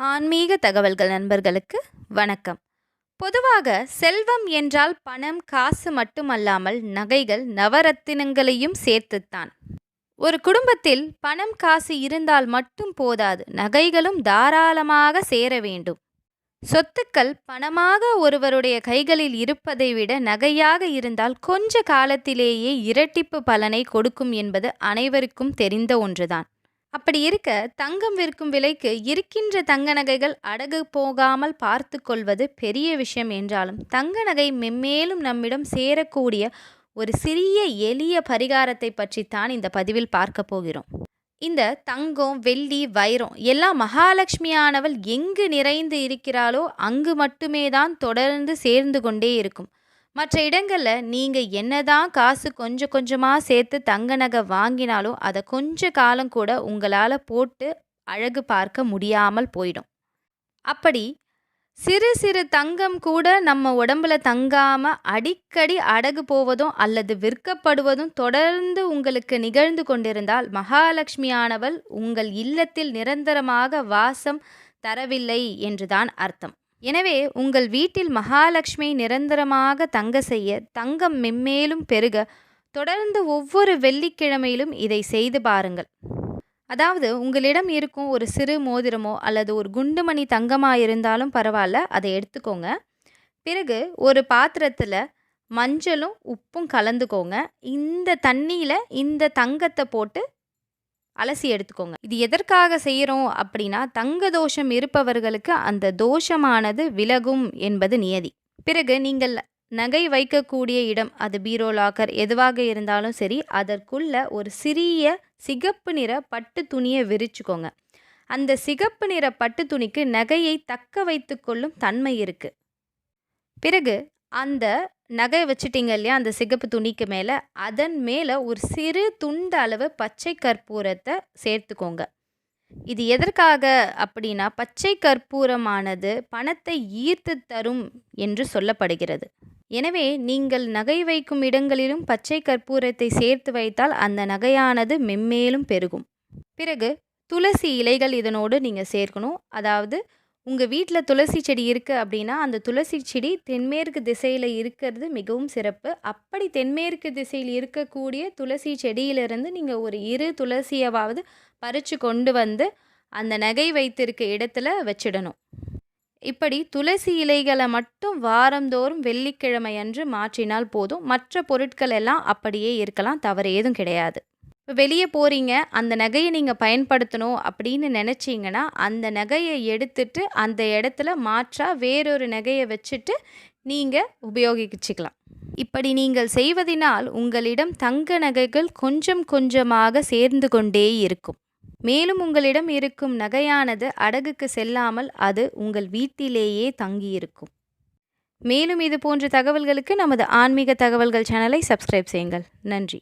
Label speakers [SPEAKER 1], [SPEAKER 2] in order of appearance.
[SPEAKER 1] ஆன்மீக தகவல்கள் நண்பர்களுக்கு வணக்கம். பொதுவாக செல்வம் என்றால் பணம் காசு மட்டுமல்லாமல் நகைகள் நவரத்தினங்களையும் சேர்த்துத்தான். ஒரு குடும்பத்தில் பணம் காசு இருந்தால் மட்டும் போதாது. நகைகளும் தாராளமாக சேர வேண்டும். சொத்துக்கள் பணமாக ஒருவருடைய கைகளில் இருப்பதை விட நகையாக இருந்தால் கொஞ்ச காலத்திலேயே இரட்டிப்பு பலனை கொடுக்கும் என்பது அனைவருக்கும் தெரிந்த ஒன்றுதான். அப்படி இருக்க தங்கம் விற்கும் விலைக்கு இருக்கின்ற தங்க நகைகள் அடகு போகாமல் பார்த்து கொள்வது பெரிய விஷயம் என்றாலும் தங்க நகை மெம்மேலும் நம்மிடம் சேரக்கூடிய ஒரு சிறிய எளிய பரிகாரத்தை பற்றித்தான் இந்த பதிவில் பார்க்க போகிறோம். இந்த தங்கம் வெள்ளி வைரம் எல்லாம் மகாலட்சுமியானவள் எங்கு நிறைந்து இருக்கிறாளோ அங்கு மட்டுமே தான் தொடர்ந்து சேர்ந்து கொண்டே இருக்கும். மற்ற இடங்களில் நீங்கள் என்னதான் காசு கொஞ்சம் கொஞ்சமாக சேர்த்து தங்க நகை வாங்கினாலும் அதை கொஞ்ச காலம் கூட உங்களால் போட்டு அழகு பார்க்க முடியாமல் போயிடும். அப்படி சிறு சிறு தங்கம் கூட நம்ம உடம்புல தங்காம அடிக்கடி அடகு போவதும் அல்லது விற்கப்படுவதும் தொடர்ந்து உங்களுக்கு நிகழ்ந்து கொண்டிருந்தால் மகாலட்சுமியானவள் உங்கள் இல்லத்தில் நிரந்தரமாக வாசம் தரவில்லை என்றுதான் அர்த்தம். எனவே உங்கள் வீட்டில் மகாலட்சுமி நிரந்தரமாக தங்க செய்ய தங்கம் மெம்மேலும் பெருக தொடர்ந்து ஒவ்வொரு வெள்ளிக்கிழமையிலும் இதை செய்து பாருங்கள். அதாவது உங்களிடம் இருக்கும் ஒரு சிறு மோதிரமோ அல்லது ஒரு குண்டுமணி தங்கமாக இருந்தாலும் பரவாயில்ல அதை எடுத்துக்கோங்க. பிறகு ஒரு பாத்திரத்தில் மஞ்சளும் உப்பும் கலந்துக்கோங்க. இந்த தண்ணியில் இந்த தங்கத்தை போட்டு அலசி எடுத்துக்கோங்க. இது எதற்காக செய்கிறோம் அப்படின்னா தங்க தோஷம் இருப்பவர்களுக்கு அந்த தோஷமானது விலகும் என்பது நியதி. பிறகு நீங்கள் நகை வைக்கக்கூடிய இடம் அது பீரோ லாக்கர் எதுவாக இருந்தாலும் சரி அதற்குள்ள ஒரு சிறிய சிகப்பு நிற பட்டு துணியை விரிச்சுக்கோங்க. அந்த சிகப்பு நிற பட்டு துணிக்கு நகையை தக்க வைத்து கொள்ளும் தன்மை இருக்குது பிறகு அந்த நகை வச்சுட்டிங்க இல்லையா அந்த சிகப்பு துணிக்கு மேலே? அதன் மேலே ஒரு சிறு துண்டு அளவு பச்சை கற்பூரத்தை சேர்த்துக்கோங்க. இது எதற்காக அப்படின்னா பச்சை கற்பூரமானது பணத்தை ஈர்த்து தரும் என்று சொல்லப்படுகிறது. எனவே நீங்கள் நகை வைக்கும் இடங்களிலும் பச்சை கற்பூரத்தை சேர்த்து வைத்தால் அந்த நகையானது மெம்மேலும் பெருகும். பிறகு துளசி இலைகள் இதனோடு நீங்கள் சேர்க்கணும். அதாவது உங்கள் வீட்டில் துளசி செடி இருக்குது அப்படின்னா அந்த துளசி செடி தென்மேற்கு திசையில் இருக்கிறது மிகவும் சிறப்பு. அப்படி தென்மேற்கு திசையில் இருக்கக்கூடிய துளசி செடியிலிருந்து நீங்கள் ஒரு இரு துளசியவாவது பறித்து கொண்டு வந்து அந்த நகை வைத்திருக்க இடத்துல வச்சிடணும். இப்படி துளசி இலைகளை மட்டும் வாரந்தோறும் வெள்ளிக்கிழமை அன்று மாற்றினால் போதும். மற்ற பொருட்கள் எல்லாம் அப்படியே இருக்கலாம் தவறு ஏதும் கிடையாது. இப்போ வெளியே போகிறீங்க அந்த நகையை நீங்கள் பயன்படுத்தணும் அப்படின்னு நினச்சிங்கன்னா அந்த நகையை எடுத்துட்டு அந்த இடத்துல மாற்றாக வேறொரு நகையை வச்சுட்டு நீங்கள் உபயோகிச்சுக்கலாம். இப்படி நீங்கள் செய்வதனால் உங்களிடம் தங்க நகைகள் கொஞ்சம் கொஞ்சமாக சேர்ந்து கொண்டே இருக்கும். மேலும் உங்களிடம் இருக்கும் நகையானது அடகுக்கு செல்லாமல் அது உங்கள் வீட்டிலேயே தங்கியிருக்கும் மேலும் இது போன்ற தகவல்களுக்கு நமது ஆன்மீக தகவல்கள் சேனலை சப்ஸ்கிரைப் செய்யுங்கள். நன்றி.